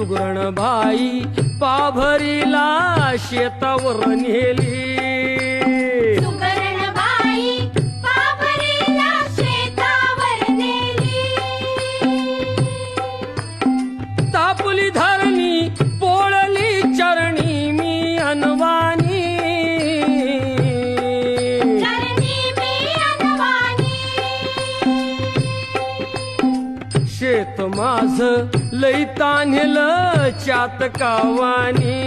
सुगरण बाई पाभरीला शेतावर नेली. शेत माझ लई तान्हिल चातकावानी.